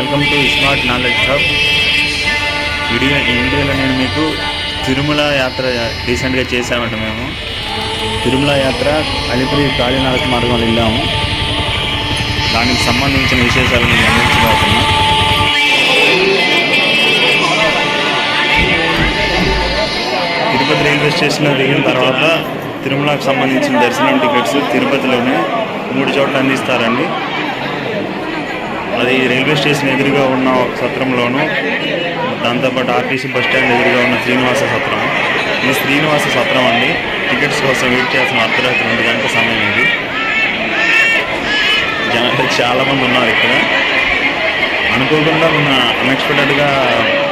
Welcome to smart knowledge hub. Video ఈ వీడియోలో నేను మీకు తిరుమల యాత్ర రీసెంట్గా చేసామంట మేము. తిరుమల యాత్ర అలిపిరి కాళీనాథ మార్గంలో వెళ్ళాము. దానికి సంబంధించిన విశేషాలు మీకు అందించబోతున్నాను తిరుపతి రైల్వే స్టేషన్లో దిగిన తర్వాత తిరుమలకు సంబంధించిన దర్శనం టికెట్స్ తిరుపతిలోనే మూడు చోట్ల అందిస్తారండి. అది రైల్వే స్టేషన్ ఎదురుగా ఉన్న ఒక సత్రంలోను దాంతోపాటు ఆర్టీసీ బస్ స్టాండ్ ఎదురుగా ఉన్న శ్రీనివాస సత్రం. ఇది శ్రీనివాస సత్రం అండి. టికెట్స్ కోసం వెయిట్ చేసిన అర్ధరాత్రి రెండు గంటల సమయం ఇది. జనాలు చాలామంది ఉన్నారు ఇక్కడ. అనుకోకుండా మన అన్ఎక్స్పెక్టెడ్గా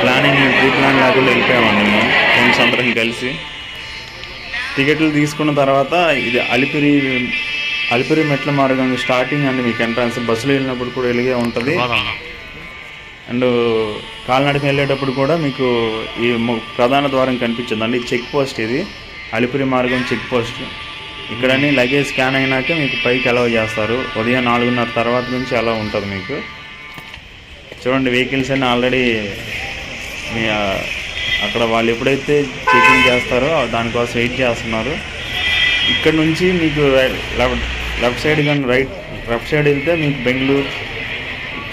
ప్లానింగ్ ప్రీ ప్లాన్ లేకుండా వెళ్ళిపోయామండి మేము. ఫ్రెండ్స్ అందరం కలిసి. టికెట్లు తీసుకున్న తర్వాత ఇది అలిపిరి అలిపిరి మెట్ల మార్గం స్టార్టింగ్ అండి మీకు ఎంట్రన్స్ బస్సులో వెళ్ళినప్పుడు కూడా వెలిగే ఉంటుంది. అండ్ కాలినడక వెళ్ళేటప్పుడు కూడా మీకు ఈ ప్రధాన ద్వారం కనిపించింది. అండి చెక్ పోస్ట్ ఇది. అలిపిరి మార్గం చెక్ పోస్ట్ ఇక్కడని లగేజ్ స్కాన్ అయినాక మీకు పైకి అలౌ చేస్తారు. ఉదయం నాలుగున్నర తర్వాత నుంచి అలా ఉంటుంది మీకు. చూడండి వెహికల్స్ అన్నీ ఆల్రెడీ మీ అక్కడ వాళ్ళు ఎప్పుడైతే చెకింగ్ చేస్తారో దానికోసం వెయిట్ చేస్తున్నారు. ఇక్కడ నుంచి మీకు లెఫ్ట్ సైడ్ కానీ రైట్ లెఫ్ట్ సైడ్ వెళ్తే మీకు బెంగళూరు.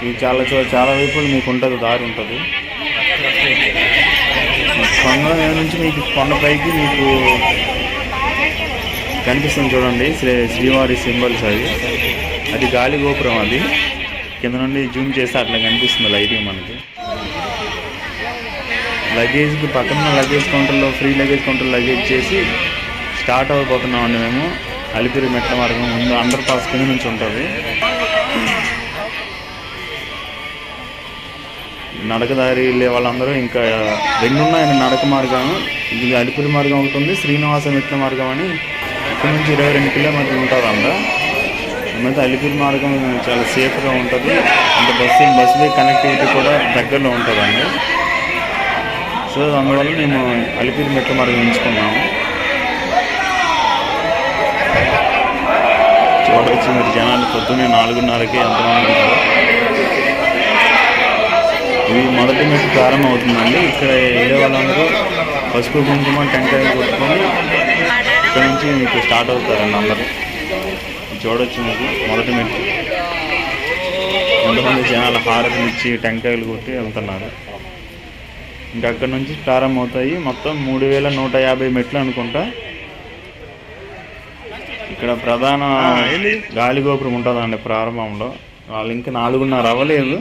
ఈ చాలా చాలా వైపులు మీకు ఉంటుంది దారి ఉంటుంది. కొండ నుంచి మీకు కొండపైకి మీకు కనిపిస్తుంది చూడండి శ్రీ శ్రీవారి సింబల్స్ అది అది గాలి గోపురం అది. కింద నుండి జూమ్ చేస్తే అట్లా కనిపిస్తుంది లైటింగ్ మనకి. లగేజ్కి పక్కన లగేజ్ కౌంటర్లో ఫ్రీ లగేజ్ కౌంటర్ లగేజ్ చేసి స్టార్ట్ అయిపోతున్నామండి మేము. అలిపిరి మెట్ల మార్గం ముందు అండర్ పాస్ కింద నుంచి ఉంటుంది. నడకదారి వెళ్ళే వాళ్ళందరూ ఇంకా రెండు నడక మార్గం. ఇది అలిపిరి మార్గం ఒకటి ఉంది శ్రీనివాస మెట్ల మార్గం అని ఇక్కడ నుంచి ఇరవై రెండు కిలోమీటర్లు ఉంటుంది అంట అందుకే అలిపిరి మార్గం చాలా సేఫ్గా ఉంటుంది. అంటే బస్సు బస్సు కనెక్టివిటీ కూడా దగ్గరలో ఉంటుందండి. సో అందువల్ల మేము అలిపిరి మెట్ల మార్గం ఎంచుకున్నాము. చూడవచ్చు మీరు జనాలు పొద్దున్నే నాలుగున్నరకే ఎంతమంది ఉన్నారు ఇది మొదటి మెట్టు ప్రారంభం అవుతుందండి ఇక్కడ వెళ్ళే వాళ్ళందరూ పసుపు కుంకుమ టెంకాయలు కొట్టుకొని ఇక్కడ నుంచి మీకు స్టార్ట్ అవుతారండి అందరూ. చూడొచ్చు మీకు మొదటి మెట్టు ఎంతమంది జనాలు హారతులు ఇచ్చి టెంకాయలు కొట్టి వెళ్తున్నారు. ఇంకా అక్కడ నుంచి ప్రారంభం అవుతాయి మొత్తం మూడు వేల నూట యాభై మెట్లు అనుకుంటా. ఇక్కడ ప్రధాన గాలి గోపురం ఉంటుందండి ప్రారంభంలో. వాళ్ళు ఇంకా నాలుగున్నర అవ్వలేదు.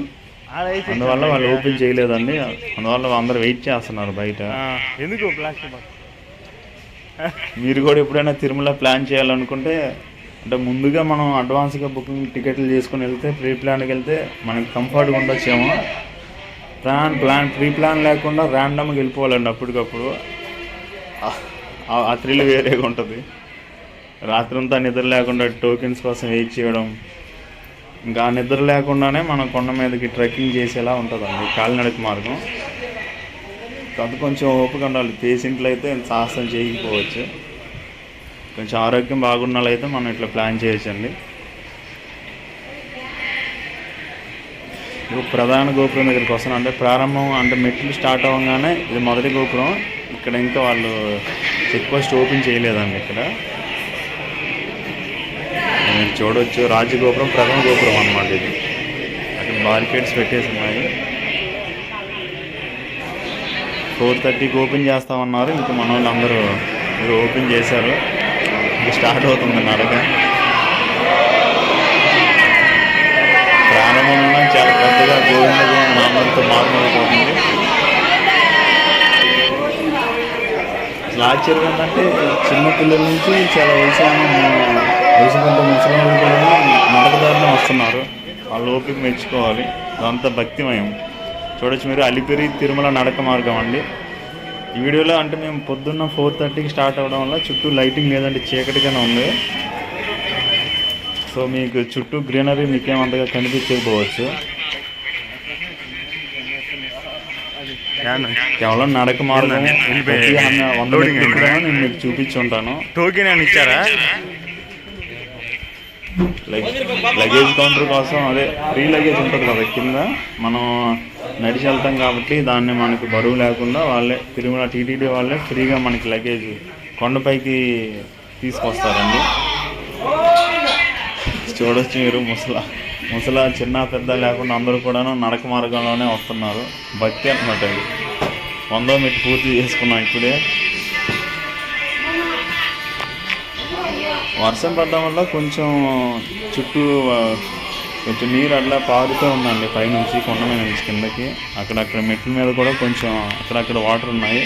అందువల్ల వాళ్ళు ఓపెన్ చేయలేదండి. అందువల్ల అందరూ వెయిట్ చేస్తున్నారు బయట. ఎందుకు మీరు కూడా ఎప్పుడైనా తిరుమల ప్లాన్ చేయాలనుకుంటే అంటే ముందుగా మనం అడ్వాన్స్గా బుకింగ్ టికెట్లు చేసుకుని వెళ్తే ప్రీ ప్లాన్కి వెళ్తే మనకి కంఫర్ట్గా ఉండొచ్చేమో. ప్లాన్ ప్లాన్ ప్రీ ప్లాన్ లేకుండా ర్యాండమ్గా వెళ్ళిపోవాలండి అప్పటికప్పుడు. ఆ థ్రిల్ వేరేగా ఉంటుంది. రాత్రంతా నిద్ర లేకుండా టోకెన్స్ కోసం వెయిట్ చేయడం. ఇంకా నిద్ర లేకుండానే మనం కొండ మీదకి ట్రెక్కింగ్ చేసేలా ఉంటుందండి కాలినడక మార్గం. అది కొంచెం ఓపిక ఉండాలి పేషెంట్లు అయితే సాహసం చేయకపోవచ్చు కొంచెం ఆరోగ్యం బాగున్న అయితే మనం ఇట్లా ప్లాన్ చేయొచ్చండి. ఇప్పుడు ప్రధాన గోపురం దగ్గరికి వస్తాను అంటే ప్రారంభం అంటే మెట్లు స్టార్ట్ అవ్వగానే ఇది మొదటి గోపురం. ఇక్కడ ఇంకా వాళ్ళు చెక్ పోస్ట్ ఓపెన్ చేయలేదండి ఇక్కడ. మీరు చూడవచ్చు రాజగోపురం ప్రథమ గోపురం అనమాట ఇది. అక్కడ బార్కెట్స్ పెట్టేసి ఉన్నాయి. ఫోర్ థర్టీకి ఓపెన్ చేస్తామన్నారు. ఇంకా మన వాళ్ళు అందరూ మీరు ఓపెన్ చేశారు. ఇంక స్టార్ట్ అవుతుంది నడక. ప్రారంభంలో చాలా పెద్దగా గోవింద గోవింద నామంతో మారుమోగిపోతుంది అసలు ఆశ్చర్యం ఏంటంటే చిన్న పిల్లల నుంచి చాలా వయసు వయసు పెద్ద ముసలి వాళ్ళు కూడా నడకదారిలో వస్తున్నారు. వాళ్ళు ఓపిక మెచ్చుకోవాలి. అదంతా భక్తిమయం. చూడొచ్చు మీరు అలిపిరి తిరుమల నడక మార్గం అండి. ఈ వీడియోలో అంటే మేము పొద్దున్న ఫోర్ థర్టీకి స్టార్ట్ అవ్వడం వల్ల చుట్టూ లైటింగ్ లేదంటే చీకటిగానే ఉంది. సో మీకు చుట్టూ గ్రీనరీ మీకేం అంతగా కనిపించకపోవచ్చు. కేవలం నడక మార్గం. వంద నేను మీకు చూపించి ఉంటాను టోకెన్ అని ఇచ్చారా? లగేజ్ కౌంటర్ కోసం అదే ఫ్రీ లగేజ్ ఉంటుంది కదా కింద. మనం నడిచి వెళ్తాం కాబట్టి దాన్ని మనకి బరువు లేకుండా వాళ్ళే తిరుమల టీటీడీ వాళ్ళే ఫ్రీగా మనకి లగేజ్ కొండపైకి తీసుకొస్తారండి. చూడొచ్చు మీరు ముసల ముసల చిన్న పెద్ద లేకుండా అందరూ కూడాను నడక మార్గంలోనే వస్తున్నారు. భక్తి అనమాట అది వందో మీటర్ పూర్తి చేసుకున్నాం ఇప్పుడే. వర్షం పడడం వల్ల కొంచెం చుట్టూ కొంచెం నీరు అట్లా పారుతూ ఉందండి పైనుంచి కొండ మీద నుంచి కిందకి. అక్కడక్కడ మెట్ల మీద కూడా కొంచెం అక్కడక్కడ వాటర్ ఉన్నాయి.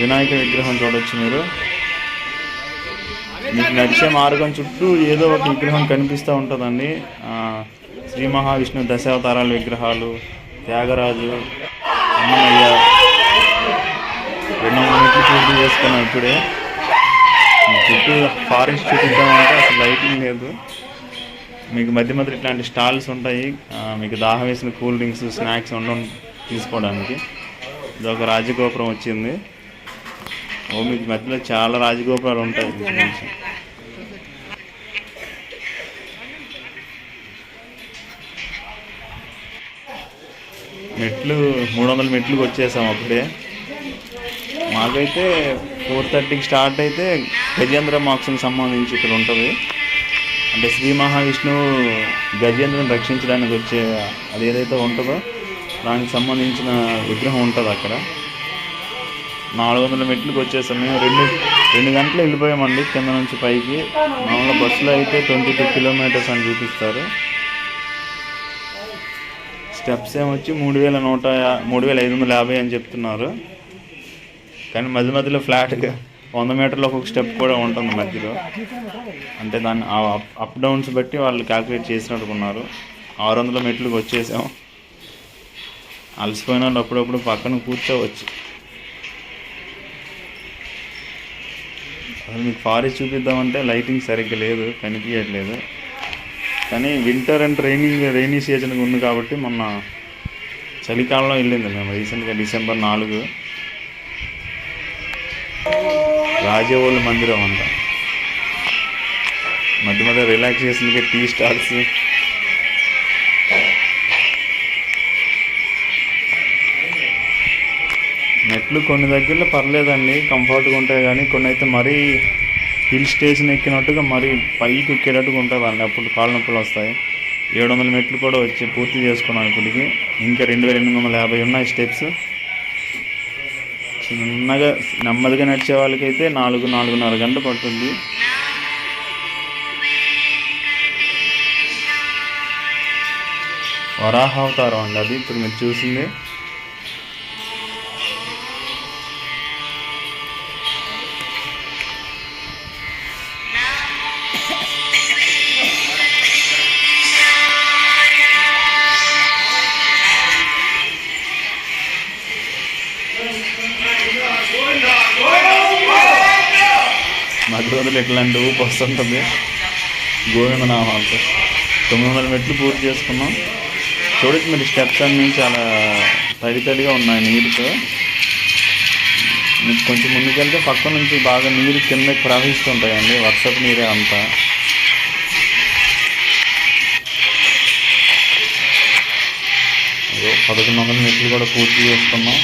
వినాయక విగ్రహం చూడొచ్చు మీరు. మీకు నడిచే మార్గం చుట్టూ ఏదో ఒక విగ్రహం కనిపిస్తూ ఉంటుందండి. శ్రీ మహావిష్ణు దశావతారాల విగ్రహాలు త్యాగరాజు అన్నమయ్య రెండు మూడు మెట్లు పూర్తి చేసుకున్నాం ఇప్పుడే. చుట్టూ ఫారెస్ట్ చూపిద్దామంటే అసలు లైటింగ్ లేదు. మీకు మధ్య మధ్య ఇట్లాంటి స్టాల్స్ ఉంటాయి. మీకు దాహం వేసిన కూల్ డ్రింక్స్ స్నాక్స్ ఉండడం తీసుకోవడానికి. ఇది ఒక రాజగోపురం వచ్చింది. ఓ మీకు మధ్యలో చాలా రాజగోపురాలు ఉంటాయి. మెట్లు మూడు వందల మెట్లుకి వచ్చేసాం అప్పుడే. మాకైతే ఫోర్ థర్టీకి స్టార్ట్ అయితే గజేంద్ర మోక్షంకి సంబంధించి ఇక్కడ ఉంటుంది. అంటే శ్రీ మహావిష్ణువు గజేంద్రుని రక్షించడానికి వచ్చే అది ఏదైతే ఉంటుందో దానికి సంబంధించిన విగ్రహం ఉంటుంది అక్కడ. నాలుగు వందల మెట్లకు వచ్చేసాం మేము రెండు రెండు గంటలు వెళ్ళిపోయామండి కింద నుంచి పైకి. మామూలుగా బస్సులో అయితే ట్వంటీ టూ కిలోమీటర్స్ అని చూపిస్తారు. స్టెప్స్ ఏమొచ్చి మూడు వేల నూట యా- మూడు వేల ఐదు వందల యాభై అని చెప్తున్నారు. కానీ మధ్య మధ్యలో ఫ్లాట్గా వంద మీటర్లు ఒక్కొక్క స్టెప్ కూడా ఉంటుంది మధ్యలో. అంటే దాన్ని ఆ అప్- అప్ డౌన్స్ బట్టి వాళ్ళు క్యాల్కులేట్ చేసినట్టుకున్నారు. ఆరు వందల మెట్లకు వచ్చేసాం. అలసిపోయిన వాళ్ళు అప్పుడప్పుడు పక్కన కూర్చోవచ్చు. అసలు మీకు ఫారెస్ట్ చూపిద్దామంటే లైటింగ్ సరిగ్గా లేదు కనిపించట్లేదు కానీ winter and raining rainy season ఉంది కాబట్టి మొన్న చలికాలంలో వెళ్ళింది మేము. రీసెంట్గా డిసెంబర్ నాలుగు. రాజవోళ్ళ మందిరం అంట. మధ్య మధ్య రిలాక్సేషన్కి టీ స్టాల్స్ మెట్లు కొన్ని దగ్గరలో పర్లేదండి కంఫర్ట్గా ఉంటాయి కానీ కొన్ని అయితే మరీ హిల్ స్టేషన్ ఎక్కినట్టుగా మరీ పైకి ఎక్కేటట్టుగా ఉంటుందండి అప్పుడు కాళ్ళ నొప్పులు వస్తాయి. ఏడు వందల మెట్లు కూడా వచ్చి పూర్తి చేసుకున్నాను ఇప్పటికి. ఇంకా రెండు వేల ఎనిమిది వందల యాభై ఉన్నాయి స్టెప్స్ చిన్నగా నెమ్మదిగా నడిచే వాళ్ళకైతే నాలుగు నాలుగున్నర గంట పడుతుంది. వరాహావతారం అండి అది. ఇప్పుడు మీరు చూసింది. మధ్య రోజులు ఎట్లాంటి ఊపు వస్తుంటుంది. గోవింద నామాలతో తొమ్మిది వందల మెట్లు పూర్తి చేసుకున్నాం. చూడొచ్చు మీరు స్టెప్స్ అన్నీ చాలా తడి తడిగా ఉన్నాయి నీరుతో మీకు కొంచెం ముందుకెళ్తే పక్క నుంచి బాగా నీరు కింద ప్రవహిస్తుంటాయండి వర్షపు నీరే అంతా. పదకొండు వందల మెట్లు కూడా పూర్తి చేసుకున్నాం.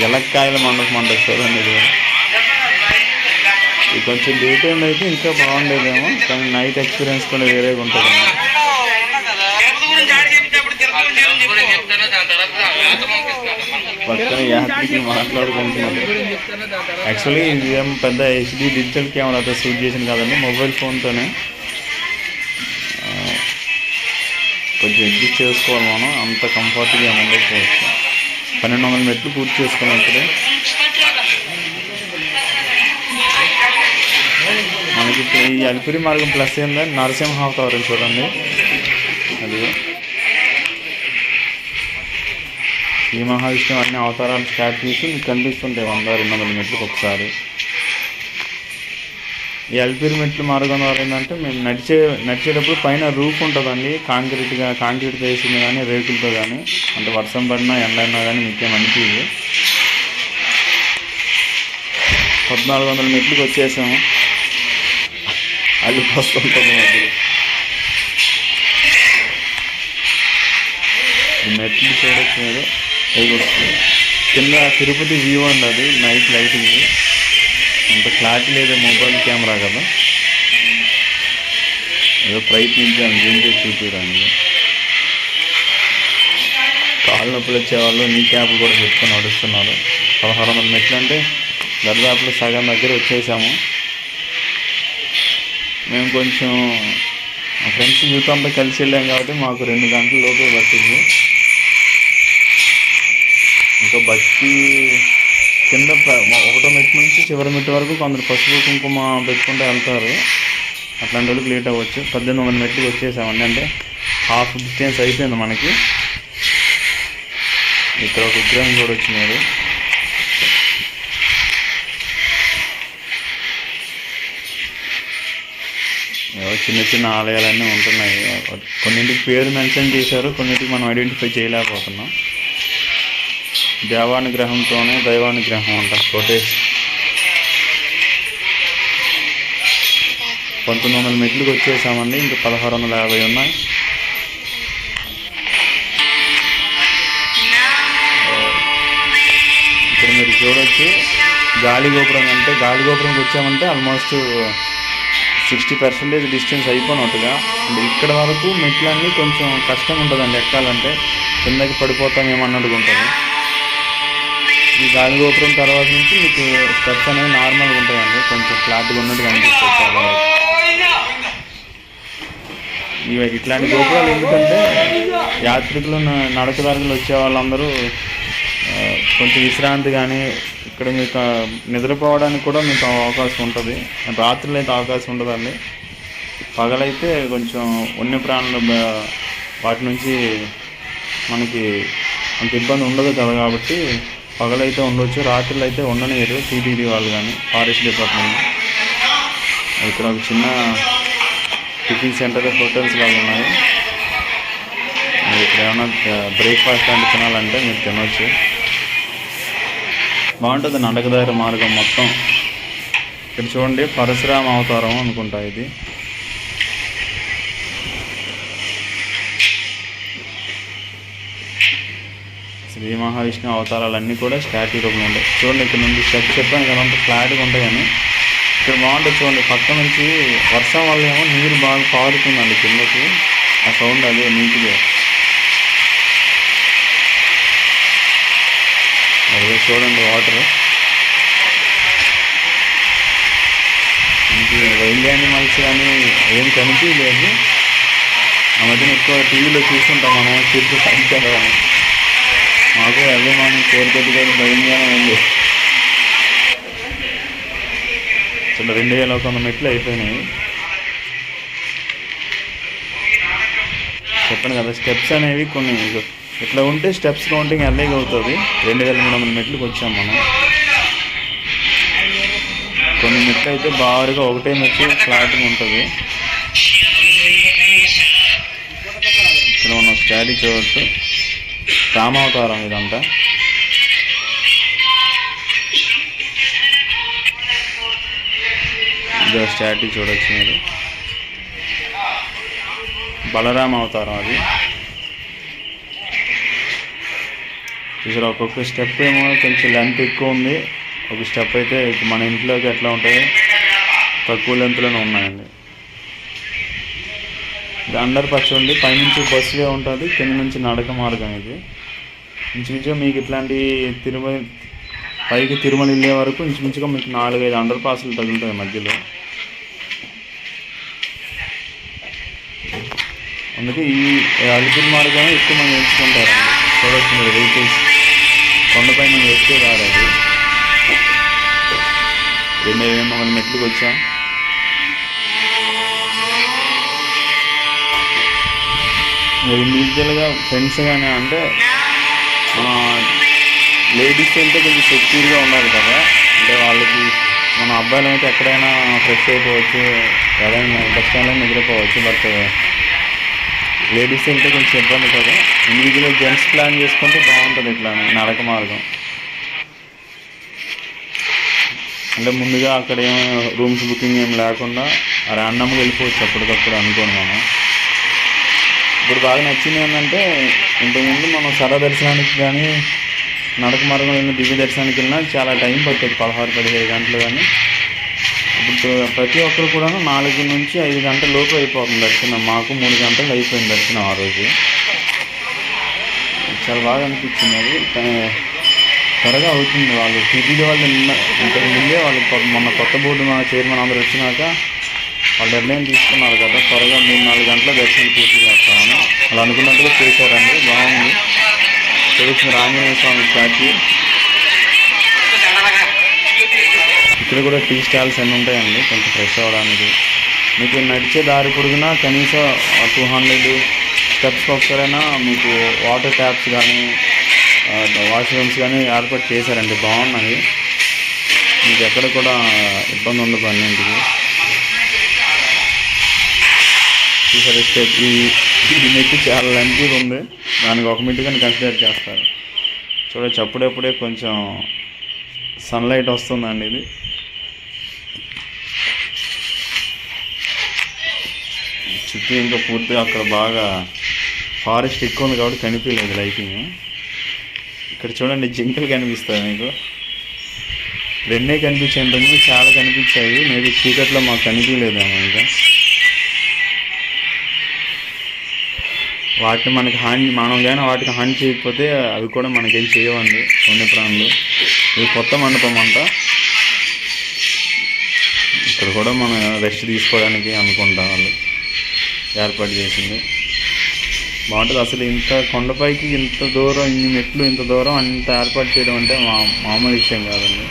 ఎలక్కాయల మండపం అంటారు చూడండి ఇది. ఇది కొంచెం డే టైం అయితే ఇంకా బాగుండేదేమో కానీ నైట్ ఎక్స్పీరియన్స్ కూడా వేరేగా ఉంటుంది. పక్కన యాత్రికి మాట్లాడుకుంటున్నాను యాక్చువల్లీ ఇది ఏం పెద్ద హెచ్డి డిజిటల్ కెమెరాతో షూట్ చేసింది కాదండి మొబైల్ ఫోన్తోనే కొంచెం అడ్జస్ట్ చేసుకోవాలి మనం అంత కంఫర్ట్గా ఏమి ఉండకపోవచ్చు పన్నెండు వందల మెట్లు పూర్తి చేసుకున్నాం ఇప్పుడే మనకి ఇప్పుడు ఈ అలిపిరి మార్గం ప్లస్ ఏంటంటే నరసింహావతారం చూడండి. అది. ఈ మహావిష్ణువు అన్ని అవతారాలు స్టార్ట్ చేసి మీకు కనిపిస్తుంటాయి వంద రెండు వందల మెట్లకు ఒకసారి. ఈ అల్పిరి మెట్లు మార్గం ద్వారా ఏంటంటే మేము నడిచే నడిచేటప్పుడు పైన రూఫ్ ఉంటుందండి. కాంక్రీట్గా కాంక్రీట్ వేసింది కానీ రేకులతో కానీ అంటే వర్షం పడినా ఎండ అయినా కానీ మీకేం అనిపించదు పద్నాలుగు వందల మెట్లకు వచ్చేసాము. అల్లి వస్తుంటుంది మధ్యలో మెట్లు చూడొచ్చు మీరు. కింద తిరుపతి వ్యూ అండి అది నైట్ లైటింగ్. అంత క్లారిటీ లేదు మొబైల్ కెమెరా కదా. ఏదో ప్రయత్నించాను జూమ్ చేసి చూపించడానికి కాలు నొప్పులు వచ్చేవాళ్ళు నీ క్యాప్ కూడా పెట్టుకొని నడుస్తున్నారు. పదహారు వందల మెట్లు అంటే దరిదాపులు సగం దగ్గర వచ్చేసాము. మేము కొంచెం మా ఫ్రెండ్స్ యూత్ అంతా కలిసి వెళ్ళాం కాబట్టి మాకు రెండు గంటల లోపే పట్టింది. ఇంకా బట్టి కింద ఒకటో మెట్టు నుంచి చివరి మెట్టు వరకు కొందరు పసుపు కుంకుమ పెట్టుకుంటూ వెళ్తారు. అట్లాంటి వాళ్ళకి లేట్ అవ్వచ్చు. పద్దెనిమిది వందల మెట్లకి వచ్చేసామండి. అంటే హాఫ్ డిస్టెన్స్ అయిపోయింది మనకి. ఇక్కడ ఒక విగ్రహం కూడా వచ్చినారు ఏవో చిన్న చిన్న ఆలయాలన్నీ ఉంటున్నాయి. కొన్నింటికి పేరు మెన్షన్ చేశారు కొన్నింటికి మనం ఐడెంటిఫై చేయలేకపోతున్నాం. దేవానుగ్రహంతోనే దైవానుగ్రహం అంట. కోటేష్. పంతొమ్మిది వందల మెట్లకు వచ్చేసామండి. ఇంకా పదహారు వందల యాభై ఉన్నాయి. ఇక్కడ మీరు చూడొచ్చు. గాలి గోపురం అంటే గాలి గోపురంకి వచ్చామంటే ఆల్మోస్ట్ సిక్స్టీ పర్సెంటేజ్ డిస్టెన్స్ అయిపోయినట్టుగా. అంటే ఇక్కడ వరకు మెట్లన్నీ కొంచెం కష్టం ఉంటుందండి ఎక్కాలంటే. కిందకి పడిపోతామేమో అన్నట్టుగా ఉంటుంది. ఈ గాలి గోపురం తర్వాత నుంచి మీకు స్టెప్స్ అనేవి నార్మల్గా ఉంటాయండి. కొంచెం ఫ్లాట్గా ఉన్నట్టు కనిపిస్తుంది చాలా ఇవి ఇట్లాంటి గోపురాలు ఎందుకంటే యాత్రికులు నడకదారులు వచ్చే వాళ్ళందరూ కొంచెం విశ్రాంతి కానీ ఇక్కడ మీకు నిద్రపోవడానికి కూడా మీకు అవకాశం ఉంటుంది. రాత్రులు అయితే అవకాశం ఉండదండి. పగలైతే కొంచెం వన్య ప్రాణులు వాటి నుంచి మనకి అంత ఇబ్బంది ఉండదు కదా కాబట్టి పగలైతే ఉండొచ్చు రాత్రులు అయితే ఉండనియరు టీటీడీ వాళ్ళు కానీ ఫారెస్ట్ డిపార్ట్మెంట్ ఇక్కడ ఒక చిన్న టిఫిన్ సెంటర్ హోటల్స్ లాగా ఉన్నాయి. మీరు ఇక్కడ ఏమైనా బ్రేక్ఫాస్ట్ లాంటి తినాలంటే మీరు తినవచ్చు బాగుంటుంది నడకదారి మార్గం మొత్తం. ఇక్కడ చూడండి పరశురామ అవతారం అనుకుంటా ఇది. శ్రీ మహావిష్ణు అవతారాలన్నీ కూడా స్టాట్యూ రూపంలో ఉంటాయి. చూడండి ఇక్కడ నుండి స్టెప్ చెప్పాను కదా అంత ఫ్లాట్గా ఉంటాయని ఇక్కడ బాగుంటుంది చూడండి పక్క నుంచి వర్షం వల్ల ఏమో నీరు బాగా పారుతుందండి కిందకి. ఆ సౌండ్ అదే నీటిగా. అదే చూడండి వాటర్ వైల్డ్ యానిమల్స్ కానీ ఏం కనిపించలేదు. ఆ మధ్యన ఎక్కువ టీవీలో చూస్తుంటాం మనం చెట్లు సంఖ్యలో మాకు ఎర్లీ మార్నింగ్ ఫోర్ థర్టీ భయంగానే ఉంది. చిన్న రెండు వేల ఒక వంద మెట్లు అయిపోయినాయి. చెప్పాను కదా స్టెప్స్ అనేవి కొన్ని ఇట్లా ఉంటే స్టెప్స్ కౌంటింగ్ ఎర్లీగా అవుతుంది. రెండు వేల మూడు వందల మెట్లకు వచ్చాం మనం. కొన్ని మెట్లు అయితే బారుగా ఒకటే మెట్లు ఫ్లాట్గా ఉంటుంది. ఇక్కడ ఉన్న స్టాడీ చూడవచ్చు రామావతారం ఇదంతా. ఇదో స్టాట్యూ చూడొచ్చు మీరు. బలరామ అవతారం అది. చూసారు ఒక్కొక్క స్టెప్ ఏమో కొంచెం లెంత్ ఎక్కువ ఉంది. ఒక స్టెప్ అయితే మన ఇంట్లోకి ఎట్లా ఉంటాయి? తక్కువ లెంత్లోనే ఉన్నాయండి. ఇది అండర్ పచ్చ ఉంది. పైనుంచి బస్సులే ఉంటుంది. కింద నుంచి నడక మార్గం ఇది. ఇంచుమించుగా మీకు ఇట్లాంటి తిరుమల పైకి తిరుమల వెళ్ళే వరకు ఇంచుమించుగా మీకు నాలుగైదు అండర్ పాసులు తగులుతాయి మధ్యలో. అందుకే ఈ అలిపిరి మార్గం ఎక్కువ మంది ఎంచుకుంటారు చూడొచ్చు మీరు వెహికల్స్. కొండపైన ఎక్కే ఎక్కువ అది. రెండు వేల ఎనిమిది వందల మెట్లకు వచ్చాం? ఇండివిజువల్గా ఫ్రెండ్స్ కానీ అంటే లేడీస్ వెళ్తే కొంచెం సెక్యూర్గా ఉండాలి కదా. అంటే వాళ్ళకి మన అబ్బాయిలు అయితే ఎక్కడైనా ఫ్రెష్ అయిపోవచ్చు ఎవరైనా బస్ స్టాండ్లో నిద్రపోవచ్చు బట్ లేడీస్ వెళ్తే కొంచెం ఇబ్బంది కదా. ఇండివిజువల్ జెంట్స్ ప్లాన్ చేసుకుంటే బాగుంటుంది ఇట్లా నడక మార్గం. అంటే ముందుగా అక్కడ ఏం రూమ్స్ బుకింగ్ ఏం లేకుండా ర్యాండమ్గా వెళ్ళిపోవచ్చు అప్పటికప్పుడు అనుకోను మనం ఇప్పుడు బాగా నచ్చింది ఏంటంటే ఇంతకుముందు మనం సర దర్శనానికి కానీ నడక మార్గం వెళ్ళిన దివ్య దర్శనానికి వెళ్ళినా చాలా టైం పట్టేది పదహారు పదిహేడు గంటలు కానీ ఇప్పుడు ప్రతి ఒక్కరు కూడా నాలుగు నుంచి ఐదు గంటల లోపు అయిపోతుంది దర్శనం. మాకు మూడు గంటలు అయిపోయింది దర్శనం ఆ రోజు. చాలా బాగా అనిపించింది అది. కానీ త్వరగా అవుతుంది వాళ్ళు. టీటీడీ వాళ్ళు నిన్న ఇంతకు ముందే వాళ్ళు మొన్న కొత్త బోర్డు మన చైర్మన్ అందరూ వచ్చినాక వాళ్ళు నిర్ణయం తీసుకున్నారు కదా త్వరగా మూడు నాలుగు గంటల దర్శనం పూర్తి చేస్తామని. వాళ్ళు అనుకున్నట్టుగా చేశారండి బాగుంది. తెలుస్తుంది ఆంజనేయ స్వామి స్టాచ్యూ. ఇక్కడ కూడా టీ స్టాల్స్ అన్నీ ఉంటాయండి కొంచెం ఫ్రెష్ అవ్వడానికి. మీకు నడిచే దారి పొడుగునా కనీసం టూ హండ్రెడ్ స్టెప్స్ ఒకసారైనా మీకు వాటర్ ట్యాప్స్ కానీ వాష్రూమ్స్ కానీ ఏర్పాటు చేశారండి బాగున్నాయి. మీకు ఎక్కడ కూడా ఇబ్బంది ఉండదు అన్నింటికి. చూసారు స్టెప్ ఈ ఈ మెట్టు చాలా ఉంది. దానికి ఒక మెట్టు కానీ కన్సిడర్ చేస్తారు. చూడచ్చు అప్పుడప్పుడే కొంచెం సన్లైట్ వస్తుందండి ఇది. చుట్టూ ఇంకా పూర్తిగా అక్కడ బాగా ఫారెస్ట్ ఎక్కువ ఉంది కాబట్టి కనిపించలేదు లైటింగ్ ఇక్కడ చూడండి జింకలు కనిపిస్తాయి మీకు. రెండే కనిపించాయి చాలా కనిపించాయి. మేబీ చీకట్లో మాకు కనిపించలేదేమో ఇంకా. వాటిని మనకి హాని మనం కానీ వాటికి హాని చేయకపోతే అవి కూడా మనకేం చేయవండి వన్యప్రాణులు ఇది కొత్త మండపం అంట. ఇక్కడ కూడా మనం రెస్ట్ తీసుకోవడానికి అనుకుంటాం వాళ్ళు. ఏర్పాటు చేసింది. బాగుంటుంది. అసలు ఇంత కొండపైకి ఇంత దూరం ఇన్ని మెట్లు ఇంత దూరం అంత ఏర్పాటు చేయడం అంటే మా మామూలు విషయం కాదండి.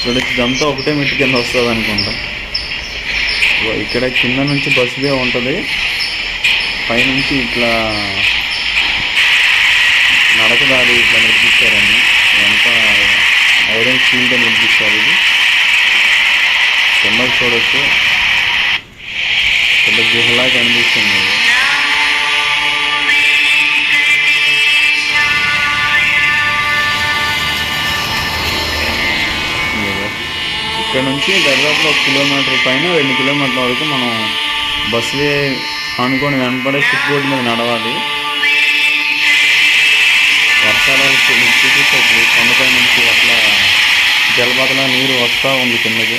చూడొచ్చు ఇదంతా ఒకటే మెట్టు కింద వస్తుంది అనుకుంటా ఇక్కడ కింద నుంచి బస్సుదే ఉంటుంది. పైనుంచి ఇట్లా నడకదారి ఇట్లా నిర్మిస్తారండి. ఎంత ఐరన్ స్టీల్తో నిర్మిస్తారు ఇది. కిందకి చూడొచ్చు. పెద్ద గుహలా కనిపిస్తుంది. ఇక్కడ నుంచి దాదాపు ఒక కిలోమీటర్ పైన రెండు కిలోమీటర్ల వరకు మనం బస్సులే అనుకొని వెనపడే స్టిక్ రోడ్డు మీద నడవాలి. వర్షాలు చూపించచ్చు కొండపై నుంచి అట్లా జలపాతలా నీరు వస్తూ ఉంది కిందకి.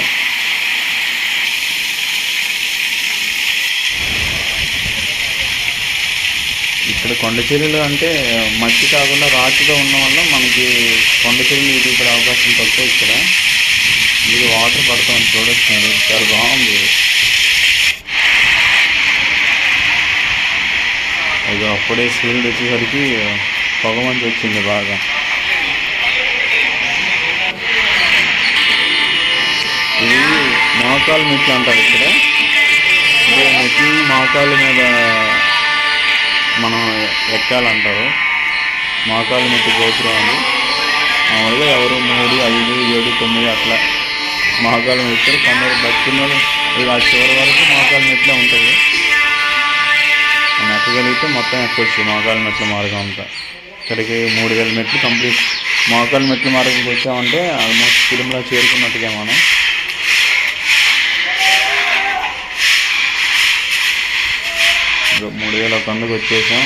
ఇక్కడ కొండ చర్యలు అంటే మట్టి కాకుండా రాతితో ఉండడం వల్ల మనకి కొండ చర్యలు ఇది ఇక్కడ అవకాశం తక్కువ ఇక్కడ. ఇది వాటర్ పడతాం చూడొచ్చు మీరు చాలా బాగుంది. ఇది అప్పుడే సూర్యుడు వచ్చేసరికి పొగమంచి వచ్చింది బాగా. ఇది మోకాలు మెట్లు అంటారు ఇక్కడ. అంటే మెట్లు మోకాళ్ళ మీద మనం ఎక్కాలంటారు. మోకాలు మెట్టు గోపురం అని మామూలుగా ఎవరు మూడు ఐదు ఏడు తొమ్మిది అట్లా మహాకాళం మెట్లు కొందరు భక్తులు ఇక ఆ చివరి వరకు మహాకాళం మెట్లే ఉంటుంది? ఎక్కగలిగితే మొత్తం ఎక్కొచ్చు మోకాలు మెట్ల మార్గం అంతా. ఇక్కడికి మూడు వేల మెట్లు కంప్లీట్. మోకాలు మెట్ల మార్గంకి వచ్చామంటే ఆల్మోస్ట్ తిరుమల చేరుకున్నట్టుగా మనం. మూడు వేల ఒక వందకు వచ్చేసాం.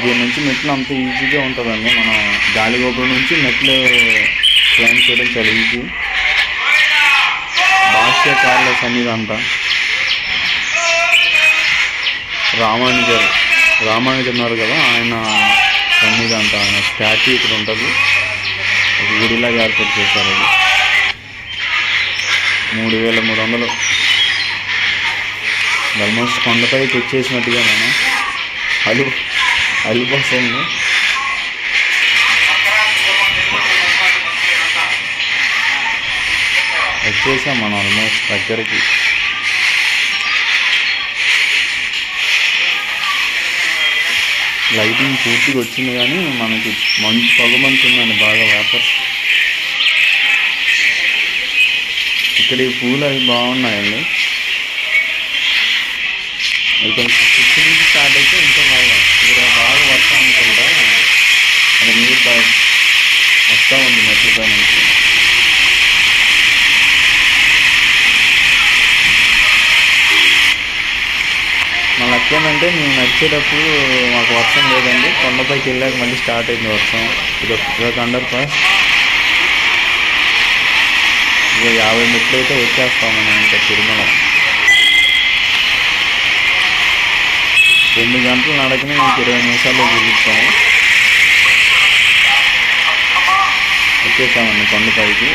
దీని నుంచి మెట్లు అంత ఈజీగా ఉంటుందండి. మనం గాలి గోపురం నుంచి మెట్లు క్లైమ్ చేయడం చాలా ఈజీ. భాష్య కార్ల సన్నిధి అంట రామానుజర్ రామానుజర్ ఉన్నారు కదా ఆయన సన్నిధంట ఆయన స్టాచ్యూ ఇక్కడ ఉంటుంది. ఒక గుడిలాగా ఏర్పాటు చేశారు అది. మూడు వేల మూడు వందలు. ఆల్మోస్ట్ కొండపైకి వచ్చేసినట్టుగా నేను అలు అలిపోతుంది వచ్చేసాం మనం ఆల్మోస్ట్ దగ్గరికి. లైటింగ్ పూర్తిగా వచ్చింది కానీ మనకి మంచి పొగమంచు ఉందండి బాగా వాటర్ ఇక్కడ ఈ పూలు అవి బాగున్నాయండి. ఇక్కడ కొంచెం సిక్స్ నుంచి స్టార్ట్ అయితే ఇంకా బాగా ఇక్కడ బాగా వర్షం అనుకుంటా. అది నీరు బాగా వస్తూ ఉంది ఉంది మెట్లపై నుంచి లక్ ఏంటంటే మేము నడిచేటప్పుడు మాకు వర్షం లేదండి. కొండపైకి వెళ్ళాక మళ్ళీ స్టార్ట్ అయింది వర్షం. ఇదొక ఇదొక అండర్ పాస్ ఇక యాభై మెట్లు అయితే వచ్చేస్తాం మనం ఇంకా తిరుమల. రెండు గంటలు నడకనే ఇంక ఇరవై నిమిషాల్లో చూపిస్తాము. వచ్చేసామండి కొండపైకి.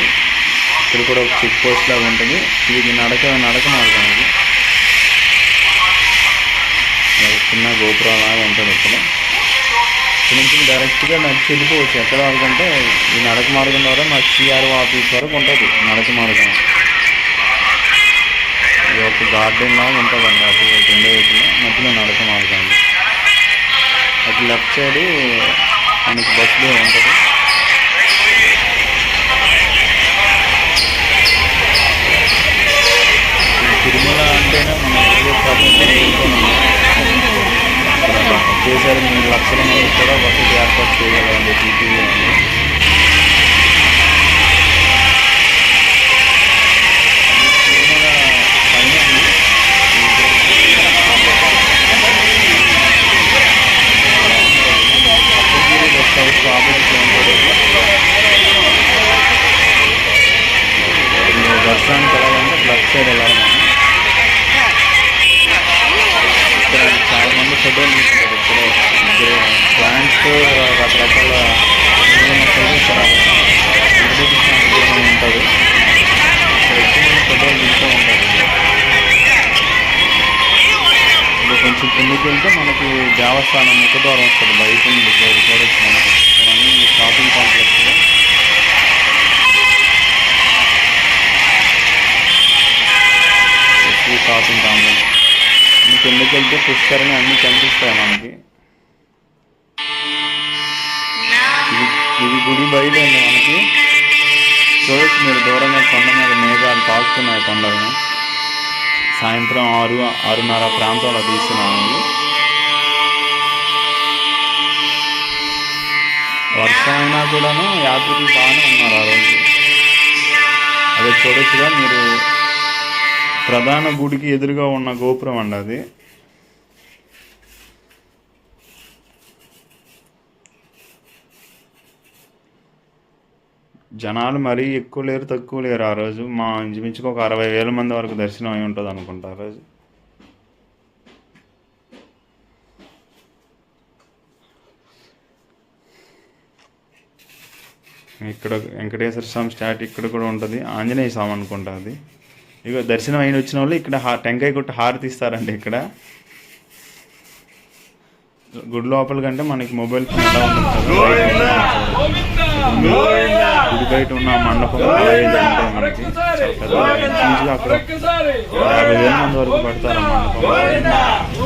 ఇక్కడ కూడా ఒక చెక్ పోస్ట్ లాగా ఉంటుంది. ఇది నడక నడక మార్గం ఇది ఒక చిన్న గోపురం లాగా ఉంటుంది ఇక్కడ. ఇక్కడ నుంచి డైరెక్ట్గా నడిచి వెళ్ళిపోవచ్చు ఎక్కడ వరకు ఈ నడక మార్గం ద్వారా మా సిఆర్ఓ ఆఫీస్ వరకు ఉంటుంది నడక మార్గం. ఇది ఒక గార్డెన్ లాగా ఉంటుందండి అటు రెండు వైపులో మధ్యలో నడక మార్గం అండి. అటు లెఫ్ట్ సైడ్ మనకి బస్సులో ఉంటుంది. తిరుమల అంటేనే మనం ప్రపంచం వెళ్తున్నాం ఒకేసారి మూడు లక్షల మంది కూడా వసతి ఏర్పాటు చేయగలండి టీటీవీ తిరుమల పైన సప్తగిరి గెస్ట్ హౌస్ ఆపోజిట్లో ఉంటుంది మీరు దర్శనానికి వెళ్ళాలంటే లెఫ్ట్ సైడ్ వెళ్ళాలి చాలా మంది ఫోటోలు ప్లాంట్స్ రకరకాల మొక్కలు ఇక్కడ ఉంటుంది ఉంటారు. కొంచెం కిందకి వెళ్తే మనకి దేవస్థానం ముఖద్వారం వస్తుంది. బయట నుండి చూడొచ్చు మనం ఇవన్నీ షాపింగ్ కాంప్లెక్స్ షాపింగ్ కాంప్లెక్స్ కిందకి వెళ్తే పుష్కరణ అన్నీ కనిపిస్తాయి మనకి. ఇది ఇది గుడి బయట ఉంది మనకి. చూడొచ్చు మీరు దూరంగా కొండ మీద మేఘాలు తాకుతున్నాయి కొండలను. సాయంత్రం ఆరు ఆరున్నర ప్రాంతంలో తీస్తున్నాము వర్షం అయినా కూడాను యాత్రికులు బాగానే ఉన్నారు ఆ రోజు. అదే చూడొచ్చుగా మీరు ప్రధాన గుడికి ఎదురుగా ఉన్న గోపురం అండి అది. జనాలు మరీ ఎక్కువ లేరు తక్కువ లేరు ఆ రోజు. మా ఇంచుమించుకు ఒక అరవై వేల మంది వరకు దర్శనం అయి ఉంటుంది అనుకుంటా ఆ రోజు. ఇక్కడ వెంకటేశ్వర స్వామి స్టాట్ ఇక్కడ కూడా ఉంటుంది. ఆంజనేయ స్వామి అనుకుంటా అది. ఇక దర్శనం అయిన వచ్చిన వాళ్ళు ఇక్కడ టెంకాయ కొట్టి హారతి ఇస్తారండి ఇక్కడ. గుడి లోపల కంటే మనకి మొబైల్ ఫోన్ ఎలా గుడి బయట ఉన్న మండపం అక్కడ యాభై వేల మంది వరకు పడతారు ఆ మండపం.